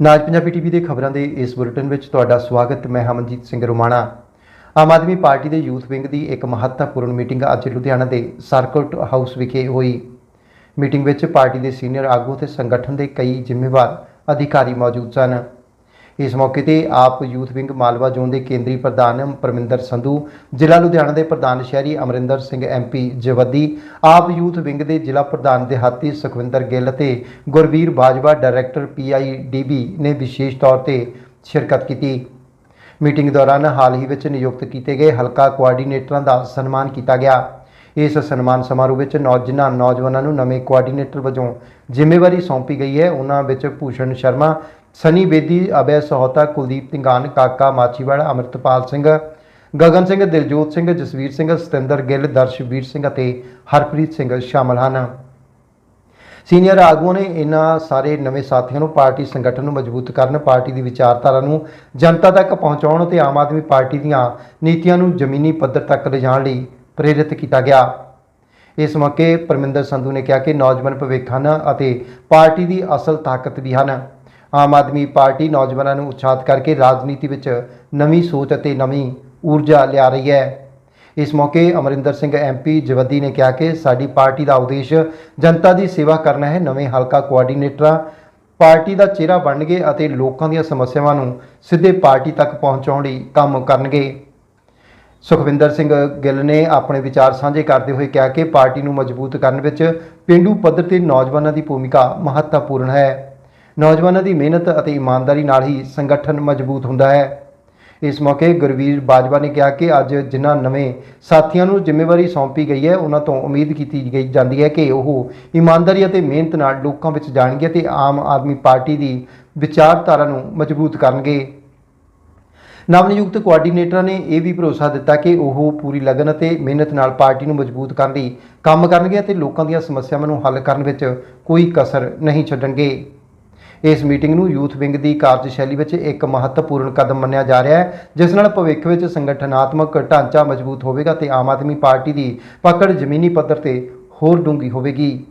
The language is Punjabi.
ਨਾਜ ਪੰਜਾਬੀ ਟੀਵੀ ਦੇ ਖਬਰਾਂ ਦੇ ਇਸ ਬੁਲੇਟਿਨ ਵਿੱਚ ਤੁਹਾਡਾ ਸਵਾਗਤ, ਮੈਂ ਹਮਨਜੀਤ ਸਿੰਘ ਰੋਮਾਣਾ। ਆਮ ਆਦਮੀ ਪਾਰਟੀ ਦੇ ਯੂਥ ਵਿੰਗ ਦੀ ਇੱਕ ਮਹੱਤਵਪੂਰਨ ਮੀਟਿੰਗ ਅੱਜ ਲੁਧਿਆਣਾ ਦੇ ਸਰਕਟ ਹਾਊਸ ਵਿਖੇ ਹੋਈ। ਮੀਟਿੰਗ ਵਿੱਚ ਪਾਰਟੀ ਦੇ ਸੀਨੀਅਰ ਆਗੂ ਤੇ ਸੰਗਠਨ ਦੇ ਕਈ ਜ਼ਿੰਮੇਵਾਰ ਅਧਿਕਾਰੀ ਮੌਜੂਦ ਸਨ। ਇਸ ਮੌਕੇ ਤੇ ਆਪ ਯੂਥ ਵਿੰਗ ਮਾਲਵਾ ਜ਼ੋਨ ਦੇ ਕੇਂਦਰੀ ਪ੍ਰਧਾਨ ਪਰਮਿੰਦਰ ਸੰਧੂ, ਜ਼ਿਲ੍ਹਾ ਲੁਧਿਆਣਾ ਦੇ ਪ੍ਰਧਾਨ ਸ਼ਹਿਰੀ ਅਮਰਿੰਦਰ ਸਿੰਘ ਐਮਪੀ ਜਵੱਦੀ, ਆਪ ਯੂਥ ਵਿੰਗ ਦੇ ਜ਼ਿਲ੍ਹਾ ਪ੍ਰਧਾਨ ਦਿਹਾਤੀ ਸੁਖਵਿੰਦਰ ਗਿੱਲ ਤੇ ਗੁਰਵੀਰ ਬਾਜਵਾ, ਡਾਇਰੈਕਟਰ ਪੀਆਈਡੀਬੀ ਨੇ ਵਿਸ਼ੇਸ਼ ਤੌਰ ਤੇ ਸ਼ਿਰਕਤ ਕੀਤੀ। ਮੀਟਿੰਗ ਦੌਰਾਨ ਹਾਲ ਹੀ ਵਿੱਚ ਨਿਯੁਕਤ ਕੀਤੇ ਗਏ ਹਲਕਾ ਕੋਆਰਡੀਨੇਟਰਾਂ ਦਾ ਸਨਮਾਨ ਕੀਤਾ ਗਿਆ। ਇਸ ਸਨਮਾਨ ਸਮਾਰੋਹ ਵਿੱਚ ਨੌ ਨੌਜਵਾਨਾਂ ਨੂੰ ਨਵੇਂ ਕੋਆਰਡੀਨੇਟਰ ਵਜੋਂ ਜ਼ਿੰਮੇਵਾਰੀ ਸੌਂਪੀ ਗਈ ਹੈ, ਉਹਨਾਂ ਵਿੱਚ ਭੂਸ਼ਣ ਸ਼ਰਮਾ, ਸਨੀ ਬੇਦੀ ਅਬੈ ਸਹੋਤਾ, ਕੁਲਦੀਪ ਤਿੰਗਾਨ, ਕਾਕਾ ਮਾਚੀਵਾੜਾ ਅਮਰਤਪਾਲ ਸਿੰਘ, ਗਗਨ ਸਿੰਘ, ਦਿਲਜੋਤ ਸਿੰਘ, ਜਸਵੀਰ ਸਿੰਘ, ਸਤਿੰਦਰ ਗਿੱਲ, ਦਰਸ਼ਵੀਰ ਸਿੰਘ ਅਤੇ ਹਰਪ੍ਰੀਤ ਸਿੰਘ ਸ਼ਾਮਲ ਹਨ। ਸੀਨੀਅਰ ਆਗੂਆਂ ਨੇ ਇਹਨਾਂ ਸਾਰੇ ਨਵੇਂ ਸਾਥੀਆਂ ਨੂੰ ਪਾਰਟੀ ਸੰਗਠਨ ਨੂੰ ਮਜ਼ਬੂਤ ਕਰਨ, ਪਾਰਟੀ ਦੀ ਵਿਚਾਰਧਾਰਾ ਨੂੰ ਜਨਤਾ ਤੱਕ ਪਹੁੰਚਾਉਣ ਤੇ ਆਮ ਆਦਮੀ ਪਾਰਟੀ ਦੀਆਂ ਨੀਤੀਆਂ ਨੂੰ ਜ਼ਮੀਨੀ ਪੱਧਰ ਤੱਕ ਲਿਜਾਣ ਲਈ ਪ੍ਰੇਰਿਤ ਕੀਤਾ ਗਿਆ। ਇਸ ਮੌਕੇ ਪਰਮਿੰਦਰ ਸੰਧੂ ਨੇ ਕਿਹਾ ਕਿ ਨੌਜਵਾਨ ਭਵਿੱਖ ਹਨ ਅਤੇ ਪਾਰਟੀ ਦੀ ਅਸਲ ਤਾਕਤ ਵੀ ਹਨ। ਆਮ ਆਦਮੀ ਪਾਰਟੀ ਨੌਜਵਾਨਾਂ ਨੂੰ ਉਤਸ਼ਾਹਿਤ ਕਰਕੇ ਰਾਜਨੀਤੀ ਵਿੱਚ ਨਵੀਂ ਸੋਚ ਅਤੇ ਨਵੀਂ ਊਰਜਾ ਲਿਆ ਰਹੀ ਹੈ। ਇਸ ਮੌਕੇ ਅਮਰਿੰਦਰ ਸਿੰਘ ਐਮਪੀ ਜਵੱਦੀ ਨੇ ਕਿਹਾ ਕਿ ਸਾਡੀ ਪਾਰਟੀ ਦਾ ਉਦੇਸ਼ ਜਨਤਾ ਦੀ ਸੇਵਾ ਕਰਨਾ ਹੈ, ਨਵੇਂ ਹਲਕਾ ਕੋਆਰਡੀਨੇਟਰਾਂ, ਪਾਰਟੀ ਦਾ ਚਿਹਰਾ ਬਣਨਗੇ ਅਤੇ ਲੋਕਾਂ ਦੀਆਂ ਸਮੱਸਿਆਵਾਂ ਨੂੰ ਸਿੱਧੇ ਪਾਰਟੀ ਤੱਕ ਪਹੁੰਚਾਉਣ ਲਈ ਕੰਮ ਕਰਨਗੇ। ਸੁਖਵਿੰਦਰ ਸਿੰਘ ਗਿੱਲ ਨੇ ਆਪਣੇ ਵਿਚਾਰ ਸਾਂਝੇ ਕਰਦੇ ਹੋਏ ਕਿਹਾ ਕਿ ਪਾਰਟੀ ਨੂੰ ਮਜ਼ਬੂਤ ਕਰਨ ਵਿੱਚ ਪਿੰਡੂ ਪੱਧਰ ਤੇ ਨੌਜਵਾਨਾਂ ਦੀ ਭੂਮਿਕਾ ਮਹੱਤਵਪੂਰਨ ਹੈ। ਨੌਜਵਾਨਾਂ ਦੀ ਮਿਹਨਤ ਅਤੇ ਇਮਾਨਦਾਰੀ ਨਾਲ ਹੀ ਸੰਗਠਨ ਮਜ਼ਬੂਤ ਹੁੰਦਾ ਹੈ। ਇਸ ਮੌਕੇ ਗੁਰਵੀਰ ਬਾਜਵਾ ਨੇ ਕਿਹਾ ਕਿ ਅੱਜ ਜਿਨ੍ਹਾਂ ਨਵੇਂ ਸਾਥੀਆਂ ਨੂੰ ਜ਼ਿੰਮੇਵਾਰੀ ਸੌਂਪੀ ਗਈ ਹੈ, ਉਹਨਾਂ ਤੋਂ ਉਮੀਦ ਕੀਤੀ ਗਈ ਜਾਂਦੀ ਹੈ ਕਿ ਉਹ ਇਮਾਨਦਾਰੀ ਅਤੇ ਮਿਹਨਤ ਨਾਲ ਲੋਕਾਂ ਵਿੱਚ ਜਾਣਗੇ ਤੇ ਆਮ ਆਦਮੀ ਪਾਰਟੀ ਦੀ ਵਿਚਾਰਧਾਰਾ ਨੂੰ ਮਜ਼ਬੂਤ ਕਰਨਗੇ। ਨਵਨਿਯੁਕਤ ਕੋਆਰਡੀਨੇਟਰਾਂ ਨੇ ਇਹ ਵੀ ਭਰੋਸਾ ਦਿੱਤਾ ਕਿ ਉਹ ਪੂਰੀ ਲਗਨ ਅਤੇ ਮਿਹਨਤ ਨਾਲ ਪਾਰਟੀ ਨੂੰ ਮਜ਼ਬੂਤ ਕਰਨ ਲਈ ਕੰਮ ਕਰਨਗੇ ਅਤੇ ਲੋਕਾਂ ਦੀਆਂ ਸਮੱਸਿਆਵਾਂ ਨੂੰ ਹੱਲ ਕਰਨ ਵਿੱਚ ਕੋਈ ਕਸਰ ਨਹੀਂ ਛੱਡਣਗੇ। ਇਸ ਮੀਟਿੰਗ ਨੂੰ ਯੂਥ ਵਿੰਗ ਦੀ ਕਾਰਜਸ਼ੈਲੀ ਵਿੱਚ ਇੱਕ ਮਹੱਤਵਪੂਰਨ ਕਦਮ ਮੰਨਿਆ ਜਾ ਰਿਹਾ ਹੈ, ਜਿਸ ਨਾਲ ਭਵਿੱਖ ਵਿੱਚ ਸੰਗਠਨਾਤਮਕ ਢਾਂਚਾ ਮਜ਼ਬੂਤ ਹੋਵੇਗਾ ਤੇ ਆਮ ਆਦਮੀ ਪਾਰਟੀ ਦੀ ਪਕੜ ਜ਼ਮੀਨੀ ਪੱਧਰ ਤੇ ਹੋਰ ਡੂੰਘੀ ਹੋਵੇਗੀ।